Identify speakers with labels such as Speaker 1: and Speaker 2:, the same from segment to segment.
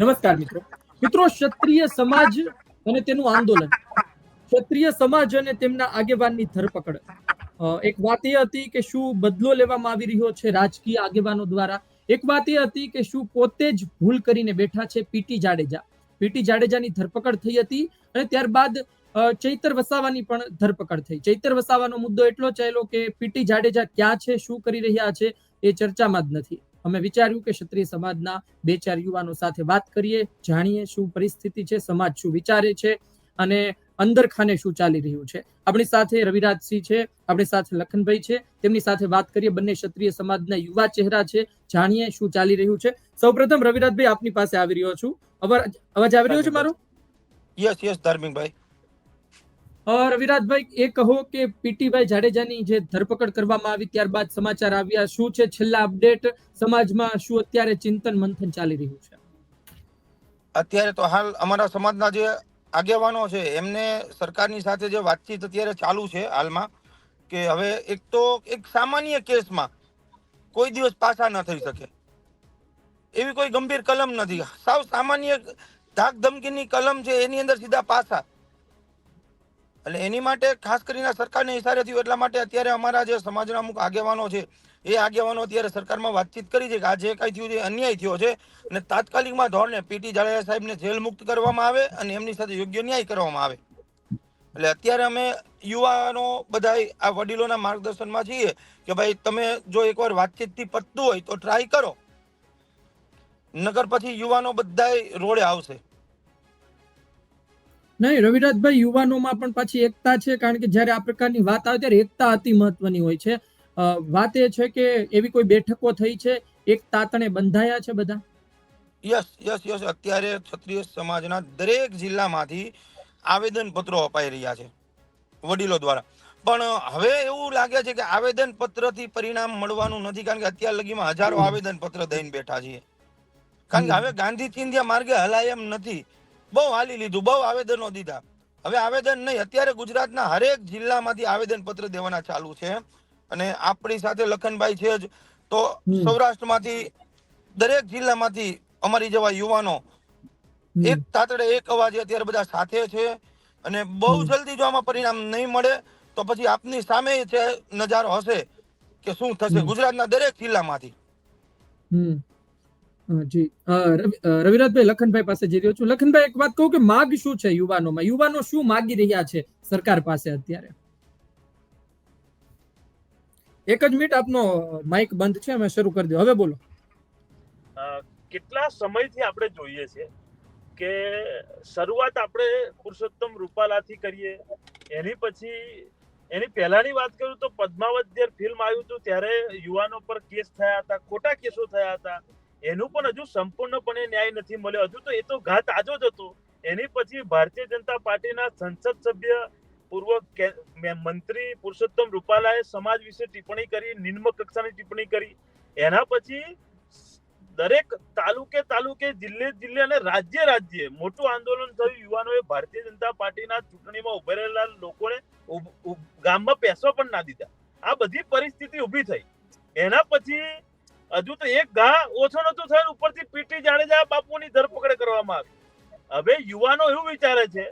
Speaker 1: નમસ્કાર મિત્રો. મિત્રો, ક્ષત્રિય સમાજ અને તેનું આંદોલન. ક્ષત્રિય સમાજ અને તેમના આગેવાનની ધરપકડ. એક વાત એ હતી કે શું બદલો લેવામાં આવી રહ્યો છે રાજકીય આગેવાનો દ્વારા? એક વાત એ હતી કે શું પોતે જ ભૂલ કરીને બેઠા છે પીટી જાડેજા. પીટી જાડેજાની ધરપકડ થઈ હતી અને ત્યારબાદ ચૈતર વસાવાની પણ ધરપકડ થઈ. ચૈતર વસાવાનો મુદ્દો એટલો ચાલ્યો કે પીટી જાડેજા ક્યાં છે, શું કરી રહ્યા છે એ ચર્ચામાં જ નથી. અમે વિચાર્યું કે ક્ષત્રિય સમાજના બે ચાર યુવાનો સાથે વાત કરીએ જાણીએ શું પરિસ્થિતિ છે સમાજ શું વિચારે છે અને અંદર ખાને શું ચાલી રહ્યું છે. આપણી સાથે રવિરાજસિંહ છે આપણી સાથે લખનભાઈ છે તેમની સાથે વાત કરીએ બંને ક્ષત્રિય સમાજના યુવા ચહેરા છે જાણીએ શું ચાલી રહ્યું છે. સૌપ્રથમ રવિરાજભાઈ આપની પાસે આવી રહ્યો છું. અવાજ આવી રહ્યો છે મારો?
Speaker 2: યસ યસ ધાર્મિકભાઈ
Speaker 1: રવિરાજભાઈ, એ કહો કે પીટીભાઈ જાડેજાની જે ધરપકડ કરવામાં આવી ત્યારબાદ સમાચાર આવ્યા, શું છે છેલ્લા અપડેટ? સમાજમાં શું અત્યારે ચિંતન મંથન ચાલી રહ્યું છે?
Speaker 2: અત્યારે તો હાલ અમારા સમાજના જે આગેવાનો છે, એમને સરકારની સાથે જે વાતચીત અત્યારે ચાલુ છે હાલમાં, કે હવે એક તો એક સામાન્ય કેસમાં કોઈ દિવસ પાછા ન થઈ શકે. એવી કોઈ ગંભીર કલમ નથી. સાવ સામાન્ય ધાક ધમકીની કલમ છે, એની અંદર સીધા પાછા. એટલે એની માટે ખાસ કરીને સરકારને ઇશારે થયું, એટલા માટે અત્યારે અમારા જે સમાજના અમુક આગેવાનો છે, એ આગેવાનો અત્યારે સરકારમાં વાતચીત કરી છે કે આ જે કાંઈ થયું છે અન્યાય થયો છે અને તાત્કાલિકમાં ધોરણે પીટી જાડેજા સાહેબને જેલ મુક્ત કરવામાં આવે અને એમની સાથે યોગ્ય ન્યાય કરવામાં આવે. એટલે અત્યારે અમે યુવાનો બધા આ વડીલોના માર્ગદર્શનમાં છીએ કે ભાઈ તમે જો એકવાર વાતચીતથી પતતું હોય તો ટ્રાય કરો. નગર પછી યુવાનો બધાય રોડે આવશે.
Speaker 1: નહીં રવિરાજભાઈ યુવાનોમાં પણ પાછી એકતા છે કારણ કે જ્યારે આ પ્રકારની વાત આવે ત્યારે એકતા અતિ મહત્વની હોય છે. વાત એ છે કે એવી કોઈ બેઠકો થઈ છે એક તાતણે બંધાયા છે બધા?
Speaker 2: યસ યસ યસ અત્યારે ક્ષત્રિય સમાજના દરેક જિલ્લામાંથી આવેદન પત્રો અપાઈ રહ્યા છે વડીલો દ્વારા. પણ હવે એવું લાગે છે કે આવેદન પત્રથી પરિણામ મળવાનું નથી કારણ કે અત્યાર લગીમાં હજારો આવેદન પત્ર દઈને બેઠા છીએ. કારણ કે હવે ગાંધી ચિંધ્યા માર્ગે હલાય એમ નથી. બહુ હાલી લીધું બહુ આવેદનો દીધા. હવે આવેદન નહીં અત્યારે ગુજરાતના હરેક જિલ્લામાંથી આવેદન પત્ર દેવાના ચાલુ છે. અને આપણી સાથે લખનભાઈ છે જ. તો. સૌરાષ્ટ્રમાંથી દરેક જિલ્લામાંથી અમારી જેવા યુવાનો એક તાતડે એક અવાજે અત્યારે બધા સાથે છે. અને બહુ જલ્દી જો આમાં પરિણામ નહીં મળે તો પછી આપની સામે છે નજારો હશે કે શું થશે ગુજરાતના દરેક જિલ્લામાંથી.
Speaker 1: જી. રવિરાજભાઈ લખનભાઈ પાસે જઈ રહ્યો છું. લખનભાઈ, એક વાત કહું કે માગ શું છે યુવાનોમાં? યુવાનો શું માગી રહ્યા છે સરકાર પાસે અત્યારે? એક જ મિનિટ, આપનો માઇક બંધ છે, અમે શરૂ કરી દો હવે બોલો.
Speaker 3: કેટલા સમયથી આપણે જોઈએ છે કે શરૂઆત આપણે પુરુષોત્તમ રૂપાલાથી કરીએ. એની પછી, એની પહેલાની વાત કરું તો પદ્માવત જ્યારે ફિલ્મ આવ્યું હતું, ત્યારે યુવાનો પર કેસ થયા હતા, ખોટા કેસો થયા હતા. એનું પણ હજુ સંપૂર્ણપણે ન્યાય નથી મળ્યો. હજુ તો એ તો ઘાત આજો જ હતો. એની પછી ભારતીય જનતા પાર્ટીના સંસદ સભ્ય, પૂર્વ મંત્રી પુરુષોત્તમ રૂપાલાએ સમાજ વિશે ટિપ્પણી કરી, નિમ્ન કક્ષાની ટિપ્પણી કરી. એના પછી દરેક તાલુકે તાલુકે, જિલ્લે જિલ્લે અને રાજ્ય રાજ્ય મોટું આંદોલન થયું. યુવાનોએ ભારતીય જનતા પાર્ટીના ચૂંટણીમાં ઊભા રહેલા લોકોને ગામમાં પેસવા પણ ના દીધા. આ બધી પરિસ્થિતિ ઊભી થઈ. એના પછી હજુ તો એક ઘા ઓછો નતો થયો ઉપરથી પીટી જાડેજા બાપુની ધરપકડ કરવામાં આવી. હવે યુવાનો એવું વિચારે છે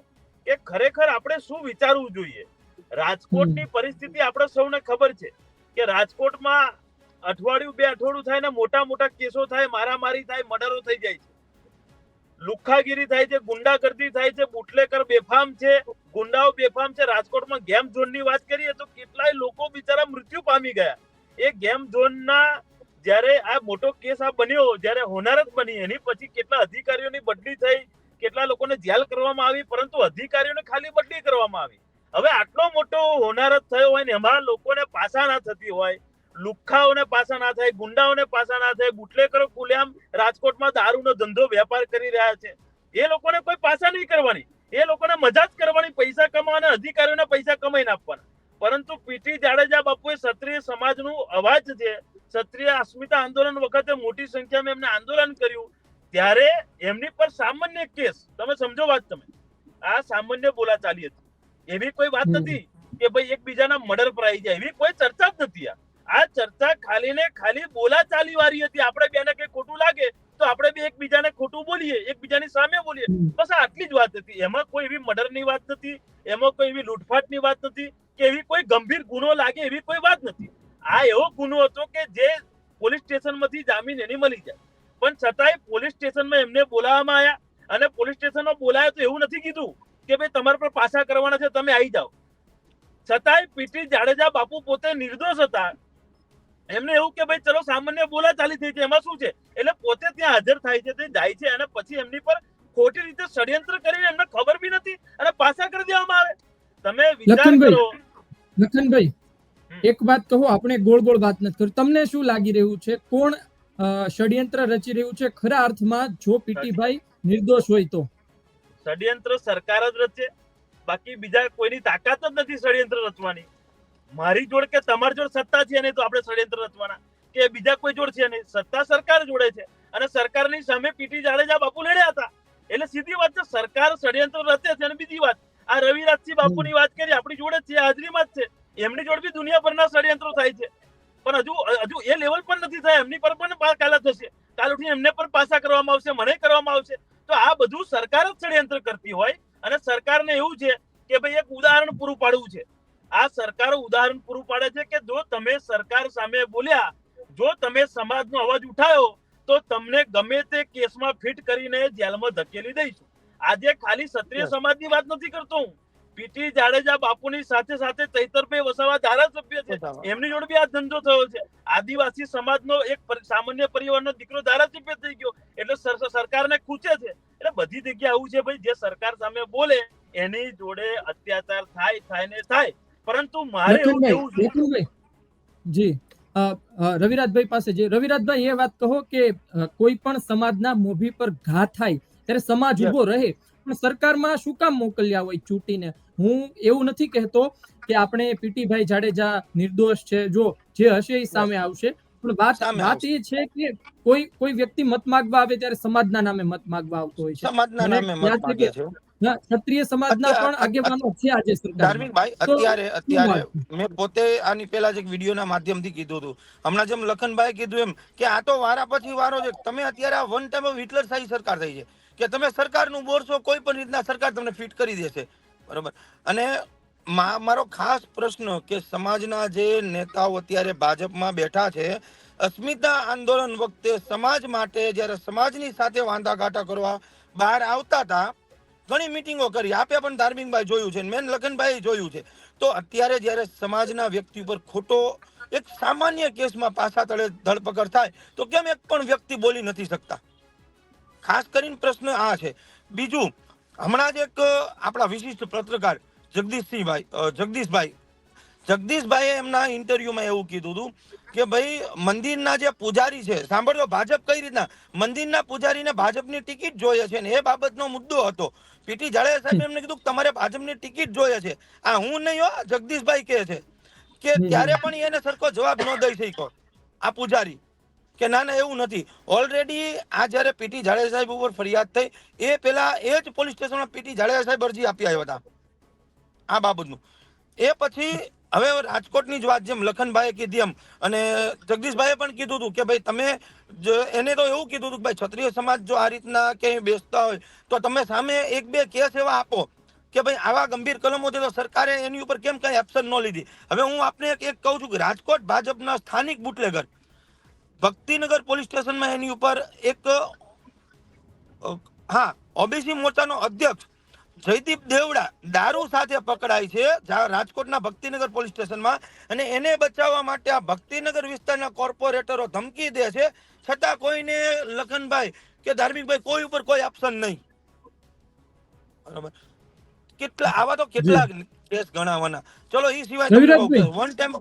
Speaker 3: કે ખરેખર આપણે શું વિચારવું જોઈએ? રાજકોટની પરિસ્થિતિ આપણે સૌને ખબર છે કે રાજકોટમાં અઠવાડિયું બે અઠવાડિયું થાય ને મોટા મોટા કેસો થાય મારામારી થાય મર્ડરો થઈ જાય છે. લુખ્ખાગીરી થાય છે ગુંડાગર્દી થાય છે બુટલેકર બેફામ છે ગુંડાઓ બેફામ છે. રાજકોટમાં ગેમ ઝોનની વાત કરીએ તો કેટલાય લોકો બિચારા મૃત્યુ પામી ગયા. એ ગેમ ઝોનના જ્યારે આ મોટો કેસ આ બન્યો, જ્યારે હોનારત બની, એની પછી કેટલા અધિકારીઓની બદલી થઈ, કેટલા લોકોને જેલ કરવામાં આવી, પરંતુ અધિકારીઓને ખાલી બદલી કરવામાં આવી. હવે આટલો મોટો હોનારત થયો હોય ને, એમાં લોકોને પાછા ના થતી હોય, લુખ્ખાઓને પાછા ના થાય, ગુંડાઓને પાછા ના થાય બુટલેકરો ખુલ્લેઆમ રાજકોટમાં દારૂનો ધંધો વેપાર કરી રહ્યા છે. એ લોકોને કોઈ પાછા નહીં કરવાની. એ લોકોને મજા જ કરવાની, પૈસા કમાવાના, અધિકારીઓને પૈસા કમાઈને આપવાના. પરંતુ પીટી જાડેજા બાપુએ ક્ષત્રિય સમાજનું અવાજ છે ક્ષત્રિય અસ્મિતા આંદોલન વખતે મોટી સંખ્યામાં એમને આંદોલન કર્યું. ત્યારે એમની પર સામાન્ય કેસ તમે સમજો વાત તમે. આ સામાન્ય બોલાચાલી હતી. એવી કોઈ વાત નથી કે ભાઈ એકબીજાના મર્ડર પર આવી જાય. એવી કોઈ ચર્ચા જ નથી આ. આ ચર્ચા ખાલી ને ખાલી બોલાચાલી વાળી હતી. આપણે બેને કઈ ખોટું લાગે તો આપણે બી એકબીજાને ખોટું બોલીએ એકબીજાની સામે બોલીએ. બસ આટલી જ વાત હતી. એમાં કોઈ એવી મર્ડરની વાત નથી એમાં કોઈ એવી લૂંટફાટની વાત નથી કે એવી કોઈ ગંભીર ગુનો લાગે એવી કોઈ વાત નથી. આ એવો ગુનો હતો કે જે પોલીસ સ્ટેશનમાંથી જામીન એની મળી જાય. પણ છતાંય પોલીસ સ્ટેશનમાં એમને બોલાવવામાં આવ્યા અને પોલીસ સ્ટેશનમાં બોલાયા તો એવું નથી કીધું કે ભાઈ તમારા પર પાછા કરવાના છે તમે આવી જાઓ. છતાંય પીટી જાડેજા બાપુ પોતે નિર્દોષ હતા. એમને એવું કે ભાઈ ચલો સામાન્ય બોલા ચાલી થઈ છે એમાં શું છે? એટલે પોતે ત્યાં હાજર થાય છે તે જાય છે અને પછી એમની પર ખોટી રીતે ષડયંત્ર કરીને એમને ખબર બી નથી અને પાછા કરી દેવામાં આવે. તમે વિચાર કરો.
Speaker 1: લખનભાઈ. એક વાત કહો આપણે ગોળ ગોળ વાત નથી કરી. તમને શું લાગી રહ્યું છે? કોણ ષડયંત્ર રચી રહ્યું છે? ખરા અર્થમાં જો પીટીભાઈ નિર્દોષ હોય તો.
Speaker 3: ષડયંત્ર સરકાર જ રચે. બાકી બીજા કોઈની તાકાત જ નથી ષડયંત્ર રચવાની. મારી જોડ કે તમારી જોડ સત્તા છે નહીં તો આપણે ષડયંત્ર રચવાના. કે બીજા કોઈ જોડ છે નહીં. સત્તા સરકાર જોડે છે. અને સરકારની સામે પીટી જાડેજા બાપુ લડ્યા હતા. એટલે સીધી વાત છે સરકાર ષડયંત્ર રચે છે અને બીજી વાત. આ રવિરાજસિંહ બાપુની વાત કરી આપણી જોડે છે હાજરીમાં જ છે. એમની જોડે બી દુનિયાભરના ષડયંત્રો થાય છે. પણ હજુ હજુ એ લેવલ પણ નથી થાય. એમની પર પણ કાલા થશે. કાલ ઉઠીને એમને પણ પાછા કરવામાં આવશે મને કરવામાં આવશે. તો આ બધું સરકાર જ ષડયંત્ર કરતી હોય અને સરકારને એવું છે કે ભાઈ એક ઉદાહરણ પૂરું પાડવું છે. આ સરકાર ઉદાહરણ પૂરું પાડે છે કે જો તમે સરકાર સામે બોલ્યા જો તમે સમાજનો અવાજ ઉઠાયો તો તમને ગમે તે કેસમાં ફિટ કરીને જેલમાં ધકેલી દઈશું. આજે ખાલી ક્ષત્રિય સમાજની વાત નથી કરતો હું. પીટી જાડેજા બાપુની સાથે સાથે ચૈતરભાઈ વસાવા ધારાસભ્ય છે. એમની જોડે બી આ ધંધો થયો છે. આદિવાસી સમાજનો એક સામાન્ય પરિવારનો દીકરો ધારાસભ્ય થઈ ગયો. એટલે સરકારને ખૂચે છે. એટલે બધી જગ્યાએ આવું છે ભાઈ જે સરકાર સામે બોલે એની જોડે અત્યાચાર થાય થાય ને થાય. પરંતુ મારે એવું કેવું
Speaker 1: જી. રવિરાજભાઈ પાસે જે રવિરાજભાઈ એ વાત કહો કે કોઈ પણ સમાજના મોભી પર ઘા થાય ત્યારે સમાજ. ઊભો રહે. પણ સરકારમાં શું કામ મોકલ્યા હોય ચૂંટીને? હું એવું નથી કહેતો કે આપણે પીટીભાઈ જાડેજા નિર્દોષ છે. જો જે હશે એ સામે આવશે. પણ વાત વાત એ છે કે કોઈ કોઈ વ્યક્તિ મત માંગવા આવે ત્યારે સમાજના નામે મત માંગવા આવતો હોય છે.
Speaker 2: સમાજના નામે મત માંગે છે.
Speaker 1: ના, ક્ષત્રિય સમાજના પણ આગેવાનો છે આજે
Speaker 2: ધાર્મિકભાઈ અત્યારે અત્યારે? મેં પોતે આની પહેલા જ એક વિડીયોના માધ્યમથી કીધું હતું. હમણાં જેમ લખનભાઈ કીધું એમ કે આ તો વારા પછી વારો છે. તમે અત્યારે આ વન ટાઈમ ઓફ હિટલર શાહી સરકાર થઈ છે. કે તમે સરકારનું બોરશો કોઈ પણ રીતના સરકાર તમને ફિટ કરી દેશે. બરોબર? અને મારો ખાસ પ્રશ્ન કે સમાજના જે નેતાઓ અત્યારે ભાજપમાં બેઠા છે, અસ્મિતા આંદોલન વખતે સમાજ માટે જ્યારે સમાજની સાથે વાંધાઘાટા કરવા બહાર આવતા હતા, ઘણી મિટિંગો કરી. આપે પણ ધાર્મિકભાઈ જોયું છે, મેન લખનભાઈ જોયું છે. તો અત્યારે જ્યારે સમાજના વ્યક્તિ ઉપર ખોટો, એક સામાન્ય કેસમાં પાછા તળે ધરપકડ થાય, તો કેમ એક પણ વ્યક્તિ બોલી નથી શકતા? ખાસ કરીને પ્રશ્ન આ છે. બીજું હમણાં જ એક આપણા વિશિષ્ટ પત્રકાર જગદીશસિંહભાઈ જગદીશભાઈ જગદીશભાઈએ એમના ઇન્ટરવ્યુમાં એવું કીધું હતું કે ભાઈ મંદિરના જે પૂજારી છે સાંભળજો ભાજપ કઈ રીતના? મંદિરના પૂજારીને ભાજપની ટિકિટ જોઈએ છે ને એ બાબતનો મુદ્દો હતો. પીટી જાડેજા સાહેબ એમને કીધું તમારે ભાજપની ટિકિટ જોઈએ છે. આ હું નહીં હો જગદીશભાઈ કહે છે કે ત્યારે પણ એને સરખો જવાબ ન દઈ શક્યો. આ પૂજારી. કે ના ના, એવું નથી. ઓલરેડી આ જ્યારે પીટી જાડેજા સાહેબ ઉપર ફરિયાદ થઈ, એ પેલા એ જ પોલીસ સ્ટેશનમાં પીટી જાડેજા સાહેબ અરજી આપી આવ્યા હતા. આ બાબતનું. એ પછી હવે રાજકોટની જ વાત જેમ લખનભાઈએ કીધી એમ. અને જગદીશભાઈએ પણ કીધું હતું કે ભાઈ તમે એને તો એવું કીધું હતું કે ભાઈ ક્ષત્રિય સમાજ જો આ રીતના ક્યાંય બેસતા હોય, તો તમે સામે એક બે કેસ એવા આપો કે ભાઈ આવા ગંભીર કલમો છે તો સરકારે એની ઉપર કેમ કઈ એક્શન ન લીધી. હવે હું આપને એક કહું છું કે રાજકોટ ભાજપના સ્થાનિક બુટલેગર ભક્તિનગર પોલીસ સ્ટેશનમાં એની ઉપર એક હા ઓબીસી મોરચાનો અધ્યક્ષ જયદીપ દેવડા દારૂ સાથે પકડાય છે રાજકોટના ભક્તિનગર પોલીસ સ્ટેશનમાં અને એને બચાવવા માટે આ ભક્તિનગર વિસ્તારના કોર્પોરેટરો ધમકી દે છે. છતાં કોઈને લખનભાઈ કે ધાર્મિકભાઈ કોઈ ઉપર કોઈ ઓપ્શન નહીં. બરાબર. કેટલા આવા તો કેટલાક કેસ ગણાવવાના ચલો એ સિવાય વન ટાઈમ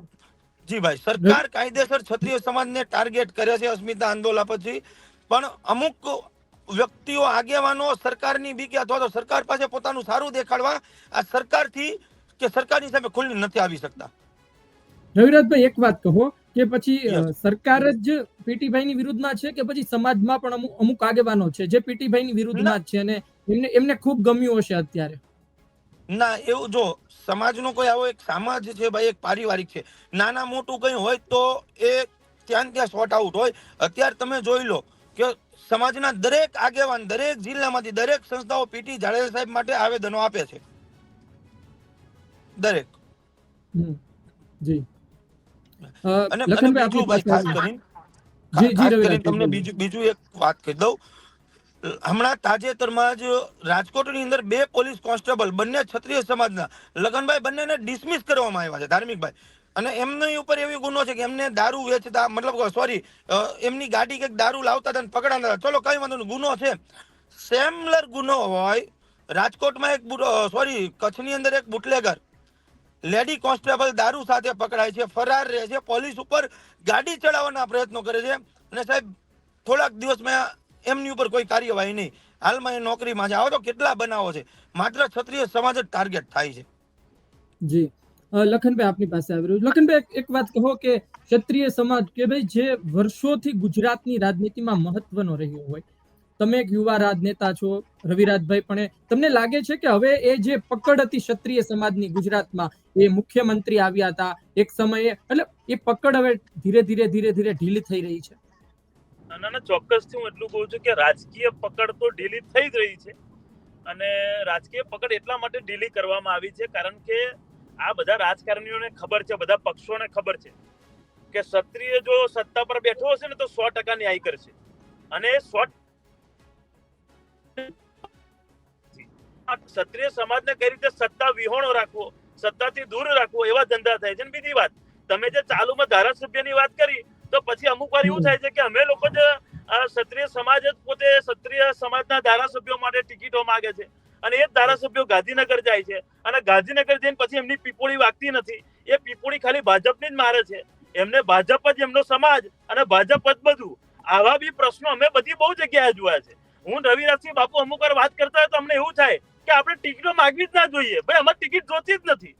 Speaker 2: જી ભાઈ સરકાર કાયદેસર ક્ષત્રિય સમાજને ટાર્ગેટ કરે છે અસ્મિતા આંદોલન પછી પણ અમુક વ્યક્તિઓ આગેવાનો સરકારની બીકે અથવા તો સરકાર પાસે પોતાનું સારું દેખાડવા આ સરકારથી કે સરકારની સામે ખુલ્લી નથી આવી શકતા.
Speaker 1: રવિરાજભાઈ એક વાત કહો કે પછી સરકાર જ પીટીભાઈની વિરુદ્ધમાં છે કે પછી સમાજમાં પણ અમુક અમુક આગેવાનો છે જે પીટીભાઈની વિરુદ્ધમાં જ છે અને એમને એમને ખૂબ ગમ્યું હશે અત્યારે?
Speaker 2: ના એવું જો સમાજનો કોઈ આવો એક સમાજ છે ભાઈ એક પારિવારિક છે. નાના મોટું કંઈ હોય તો એ ત્યાં ત્યાં શોર્ટ આઉટ હોય. અત્યારે તમે જોઈ લો કે સમાજના દરેક આગેવાન દરેક જિલ્લામાંથી દરેક સંસ્થાઓ પીટી જાડેજા સાહેબ માટે આવેદનો આપે છે. દરેક.
Speaker 1: જી.
Speaker 2: અને બીજું ભાઈ ખાસ કરીને તમને બીજું બીજું એક વાત કહી દઉં. હમણાં તાજેતરમાં જ રાજકોટની અંદર બે પોલીસ કોન્સ્ટેબલ, બંને ક્ષત્રિય સમાજના, લગનભાઈ બંનેને ડિસમિસ કરવામાં આવ્યા છે, ધાર્મિકભાઈ. અને એમની ઉપર એવી ગુનો છે કે એમને દારૂ વેચતા, મતલબ સોરી એમની ગાડી કંઈક દારૂ લાવતા હતા પકડાતા ચલો, કઈ વાંધો નહીં, ગુનો છે. સેમલર ગુનો હોય, રાજકોટમાં એક સોરી કચ્છની અંદર એક બુટલેગર, લેડી કોન્સ્ટેબલ દારૂ સાથે પકડાય છે, ફરાર રહે છે, પોલીસ ઉપર ગાડી ચડાવવાના પ્રયત્નો કરે છે. અને સાહેબ, થોડાક દિવસમાં એમની ઉપર કોઈ કાર્યવાહી નહીં. હાલમાં એ નોકરીમાં છે. આવો તો કેટલા બનાવો છે? માત્ર ક્ષત્રિય સમાજ જ ટાર્ગેટ થાય છે.
Speaker 1: જી. લખનભાઈ આપની પાસે આવી રહ્યું. લખનભાઈ, એક- વાત કહો કે ક્ષત્રિય સમાજ કે ભાઈ જે વર્ષોથી ગુજરાતની રાજનીતિમાં મહત્વનો રહ્યો હોય. તમે એક યુવા રાજનેતા છો, રવિરાજભાઈ પણ તમને લાગે છે કે હવે એ જે પકડ હતી ક્ષત્રિય સમાજની ગુજરાતમાં, એ મુખ્યમંત્રી આવ્યા હતા એક સમયે. એટલે એ પકડ હવે ધીરે ધીરે ધીરે ધીરે ઢીલી થઈ રહી છે.
Speaker 3: ના ના ચોક્કસથી હું એટલું કહું છું કે રાજકીય પકડ તો ઢીલી થઈ રહી છે. અને રાજકીય પકડ એટલા માટે ઢીલી કરવામાં આવી છે કારણ કે આ બધા રાજકારણીઓને ખબર છે, બધા પક્ષોને ખબર છે કે ક્ષત્રિય જો સત્તા પર બેઠો હશે ને તો સો ટકા ન્યાય કરશે અને સો ક્ષત્રિય સમાજને કઈ રીતે સત્તા વિહોણો રાખવો, સત્તાથી દૂર રાખવો એવા ધંધા થાય છે. ને બીજી વાત, તમે જે ચાલુમાં ધારાસભ્યની વાત કરી તો પછી અમુક વાર એવું થાય છે કે અમે લોકો જ ક્ષત્રિય સમાજ જ પોતે ક્ષત્રિય સમાજના ધારાસભ્યો માટે ટિકિટો માંગે છે. અને એ ધારાસભ્યો ગાંધીનગર જાય છે. અને ગાંધીનગર જઈને પછી એમની પીપોળી વાગતી નથી. એ પીપોળી ખાલી ભાજપની જ મારે છે. એમને ભાજપ જ એમનો સમાજ અને ભાજપ જ બધું. આવા બી પ્રશ્નો અમે બધી બહુ જગ્યાએ જોયા છે. હું રવિરાજસિંહ બાપુ અમુક વાર વાત કરતા હોય તો અમને એવું થાય કે આપણે ટિકિટો માગવી જ ના જોઈએ. ભાઈ, અમારે ટિકિટ જોતી જ નથી.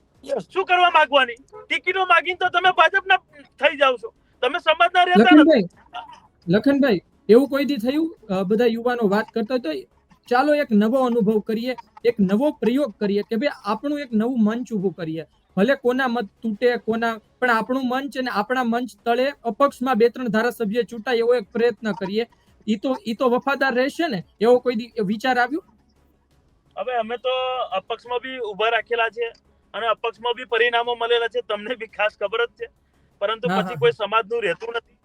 Speaker 3: શું કરવા માંગવાની? ટિકિટો માગીને તો તમે ભાજપના થઈ જાવ છો. તમે સમાજના રહેતા નથી.
Speaker 1: લખનભાઈ એવું કોઈ દી થયું? બધા યુવાનો વાત કરતા તો ચાલો એક નવો અનુભવ કરીએ એક નવો પ્રયોગ કરીએ કે ભાઈ આપણું એક નવું મંચ ઊભું કરીએ. ભલે કોના મત તૂટે કોના પણ આપણું મંચ અને આપણા મંચ તળે અપક્ષમાં બે ત્રણ ધારાસભ્ય ચૂંટાય એવો એક પ્રયત્ન કરીએ. ઈ તો ઈ તો વફાદાર રહેશે ને? એવો કોઈ વિચાર આવ્યો?
Speaker 3: હવે અમે તો અપક્ષમાં બી ઊભા રાખેલા છે અને અપક્ષમાં બી પરિણામો મળેલા છે. તમને બી ખાસ ખબર જ છે. પરંતુ પછી કોઈ સમાજનું રહેતું નથી.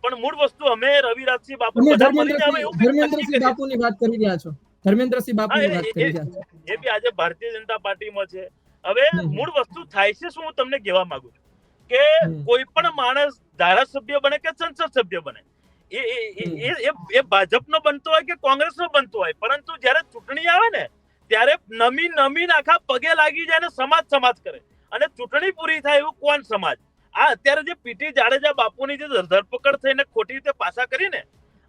Speaker 3: પણ મૂળ વસ્તુ અમે રવિરાજસિંહ બાપુ
Speaker 1: ધર્મેન્દ્રસિંહ. બાપુની વાત કરી રહ્યા છો. ધર્મેન્દ્રસિંહ બાપુની વાત કરી રહ્યા છો.
Speaker 3: એ બી આજે ભારતીય જનતા પાર્ટીમાં છે. હવે મૂળ વસ્તુ થાય છે શું હું તમને કહેવા માંગુ છું કે કોઈ પણ માણસ ધારાસભ્ય બને કે સંસદ સભ્ય બને. એ એ- એ- ભાજપનો બનતો હોય કે કોંગ્રેસનો બનતો હોય પરંતુ જ્યારે ચૂંટણી આવે ને ત્યારે નમી નમીન આખા પગે લાગી જાય ને સમાજ સમાજ કરે. અને ચૂંટણી પૂરી થાય એવું કોણ સમાજ? આ અત્યારે જે પીટી જાડેજા બાપુની જે ધરપકડ થઈને ખોટી રીતે પાછા કરીને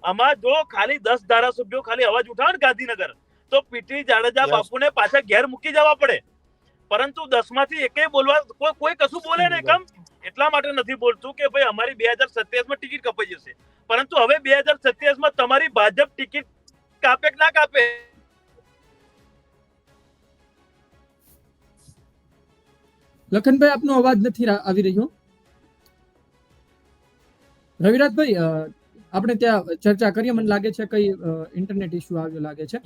Speaker 3: આમાં જો ખાલી દસ ધારાસભ્યો ખાલી અવાજ ઉઠાવે ને ગાંધીનગર તો પીટી જાડેજા બાપુને પાછા ઘેર મૂકી જવા પડે. પરંતુ દસમાંથી એકે બોલવા કોઈ કોઈ કશું બોલે ને કમ? એટલા માટે નથી બોલતું કે ભાઈ અમારી બે હજાર સત્યાવીસમાં ટિકિટ કપાઈ જશે. પરંતુ હવે બે હજાર સત્યાવીસમાં તમારી ભાજપ ટિકિટ કાપે કે ના કાપે?
Speaker 1: લખનભાઈ આપનો અવાજ નથી આવી રહ્યો? રવિરાજભાઈ આપણે ત્યાં ચર્ચા કરીએ. મને લાગે છે કઈ ઇન્ટરનેટ ઇશ્યુ આવ્યો લાગે છે.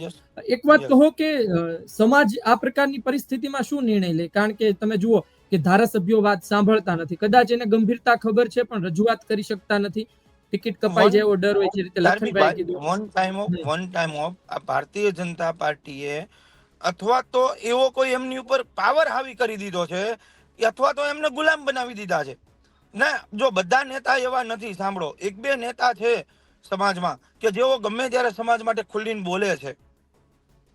Speaker 1: એક વાત. કહો કે સમાજ આ પ્રકારની પરિસ્થિતિમાં શું નિર્ણય લે? કારણ કે તમે જુઓ કે ધારાસભ્યો વાત સાંભળતા નથી. કદાચ એને ગંભીરતા ખબર છે પણ રજૂઆત કરી શકતા નથી. ટિકિટ કપાઈ જાય એવો ડર હોય છે રીતે લખનભાઈ કીધું.
Speaker 2: One time of one time of આ ભારતીય જનતા પાર્ટીએ અથવા તો એવો કોઈ એમની ઉપર પાવર હાવી કરી દીધો છે અથવા તો એમને ગુલામ બનાવી દીધા છે. ના જો બધા નેતા એવા નથી, સાંભળો. એક બે નેતા છે સમાજમાં કે જેઓ ગમે ત્યારે સમાજ માટે ખુલ્લીને બોલે છે.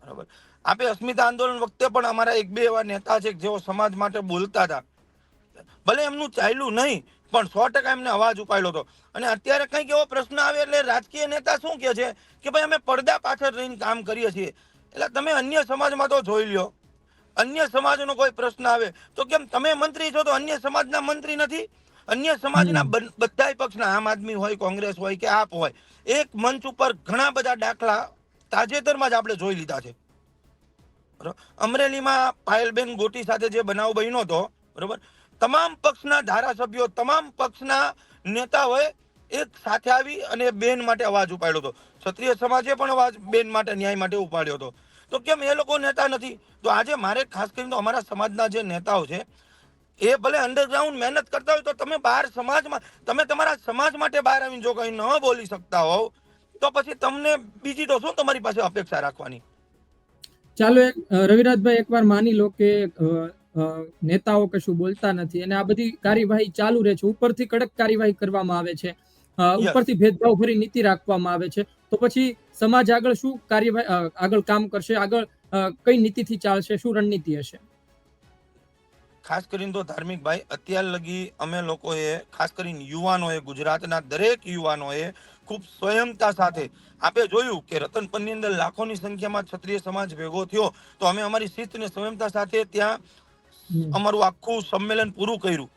Speaker 2: બરાબર. આપે અસ્મિતા આંદોલન વખતે પણ અમારા એક બે એવા નેતા છે જેઓ સમાજ માટે બોલતા હતા. ભલે એમનું ચાલ્યું નહીં, પણ સો ટકા એમને અવાજ ઉપાડ્યો હતો. અને અત્યારે કંઈક એવો પ્રશ્ન આવે એટલે રાજકીય નેતા શું કહે છે કે ભાઈ અમે પડદા પાછળ રહીને કામ કરીએ છીએ. એટલે તમે અન્ય સમાજમાં તો જોઈ લ્યો. અન્ય સમાજનો કોઈ પ્રશ્ન આવે તો કેમ તમે મંત્રી છો તો અન્ય સમાજના મંત્રી નથી? અન્ય સમાજના બધા પક્ષના આમ આદમી હોય કોંગ્રેસ હોય કે આપ હોય એક મંચ ઉપર ઘણા બધા દાખલા તાજેતરમાં જ આપણે જોઈ લીધા છે. અમરેલીમાં પાયલબેન ગોટી સાથે જે બનાવ બન્યો હતો બરોબર? તમામ પક્ષના ધારાસભ્યો તમામ પક્ષના નેતાઓએ એક સાથે આવી અને બેન માટે અવાજ ઉપાડ્યો હતો. ક્ષત્રિય સમાજે પણ અવાજ બેન માટે ન્યાય માટે ઉપાડ્યો હતો. તો કેમ એ લોકો નેતા નથી? તો આજે મારે ખાસ કરીને તો અમારા સમાજના જે નેતાઓ છે એ ભલે અંડરગ્રાઉન્ડ મહેનત કરતા હોય તો તમે બહાર સમાજમાં તમે તમારા સમાજ માટે બહાર આવીને જો કંઈ ન બોલી શકતા હોવ તો પછી તમને બીજી તો શું તમારી પાસે અપેક્ષા રાખવાની?
Speaker 1: ચાલો એક રવિરાજભાઈ એકવાર માની લો કે નેતાઓ કશું બોલતા નથી અને આ બધી કાર્યવાહી ચાલુ રહે છે. ઉપરથી કડક કાર્યવાહી કરવામાં આવે છે. ઉપરથી ભેદભાવ ભરી નીતિ રાખવામાં આવે છે. તો પછી સમાજ આગળ શું કાર્યવાહી આગળ કામ કરશે? આગળ કઈ નીતિથી ચાલશે? શું રણનીતિ હશે?
Speaker 2: ખાસ કરીને તો ધાર્મિક ભાઈ અત્યાર લગી અમે લોકોએ ખાસ કરીને યુવાનોએ ગુજરાતના દરેક યુવાનોએ ખૂબ સ્વયંતા સાથે આપે જોયું કે રતનપરની અંદર લાખોની સંખ્યામાં ક્ષત્રિય સમાજ ભેગો થયો. તો અમે અમારી શિસ્તને સ્વયંતા સાથે ત્યાં અમારું આખું સંમેલન પૂરું કર્યું.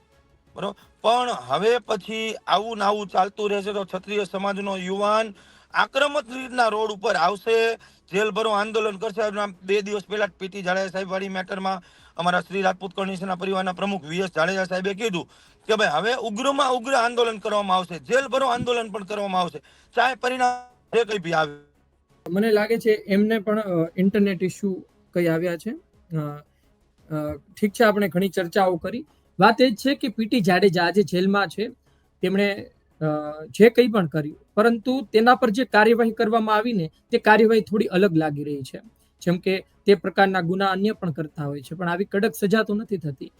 Speaker 2: બરોબર? પણ હવે પછી આવું ને આવું ચાલતું રહેશે તો ક્ષત્રિય સમાજનો યુવાન આક્રમક રીતના રોડ ઉપર આવશે જેલ ભરો આંદોલન કરશે. બે દિવસ પહેલા પીટી જાડેજા સાહેબ વાળી મેટરમાં અમારા શ્રી રાજપૂત કમિશનના પરિવારના પ્રમુખ વીએસ જાડેજા સાહેબે કીધું કે ભાઈ, હવે ઉગ્રમાં ઉગ્ર આંદોલન કરવામાં આવશે જેલ ભરો આંદોલન પણ કરવામાં આવશે. ચાહે પરિણામ જે કંઈ બી આવે.
Speaker 1: મને લાગે છે એમને પણ ઇન્ટરનેટ ઇસ્યુ કઈ આવ્યા છે. ઠીક છે આપણે ઘણી ચર્ચાઓ કરી. વાત એ જ છે કે પીટી જાડેજા આજે જેલમાં છે. તેમણે જે કંઈ પણ કર્યું, પરંતુ તેના પર જે કાર્યવાહી કરવામાં આવી ને તે કાર્યવાહી થોડી અલગ લાગી રહી છે. જેમ કે તે પ્રકારના ગુના અન્ય પણ કરતા હોય છે, પણ આવી કડક સજા તો નથી થતી.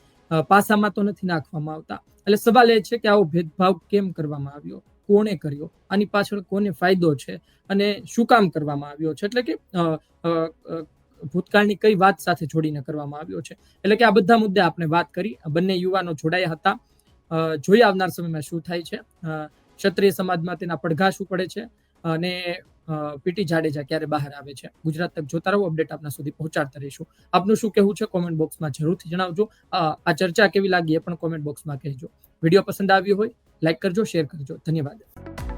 Speaker 1: પાસામાં તો નથી નાખવામાં આવતા. એટલે સવાલ એ છે કે આવો ભેદભાવ કેમ કરવામાં આવ્યો? કોણે કર્યો? આની પાછળ કોને ફાયદો છે? અને શું કામ કરવામાં આવ્યો છે? એટલે કે ભૂતકાળની કઈ વાત સાથે જોડીને કરવામાં આવ્યો છે? એટલે કે આ બધા મુદ્દે આપણે વાત કરી. બંને યુવાનો જોડાયા હતા. જોઈ આવનાર સમયમાં શું થાય છે? ક્ષત્રિય સમાજમાં તેના પડઘા શું પડે છે? અને પીટી જાડેજા ક્યારે બહાર આવે છે? ગુજરાત તક જોતા રહો, અપડેટ આપના સુધી પહોંચાડતા રહીશું. આપનું શું કહેવું છે? કોમેન્ટ બોક્સમાં જરૂરથી જણાવજો. આ ચર્ચા કેવી લાગી એ પણ કોમેન્ટ બોક્સમાં કહેજો. વીડિયો પસંદ આવ્યો હોય લાઈક કરજો શેર કરજો. ધન્યવાદ.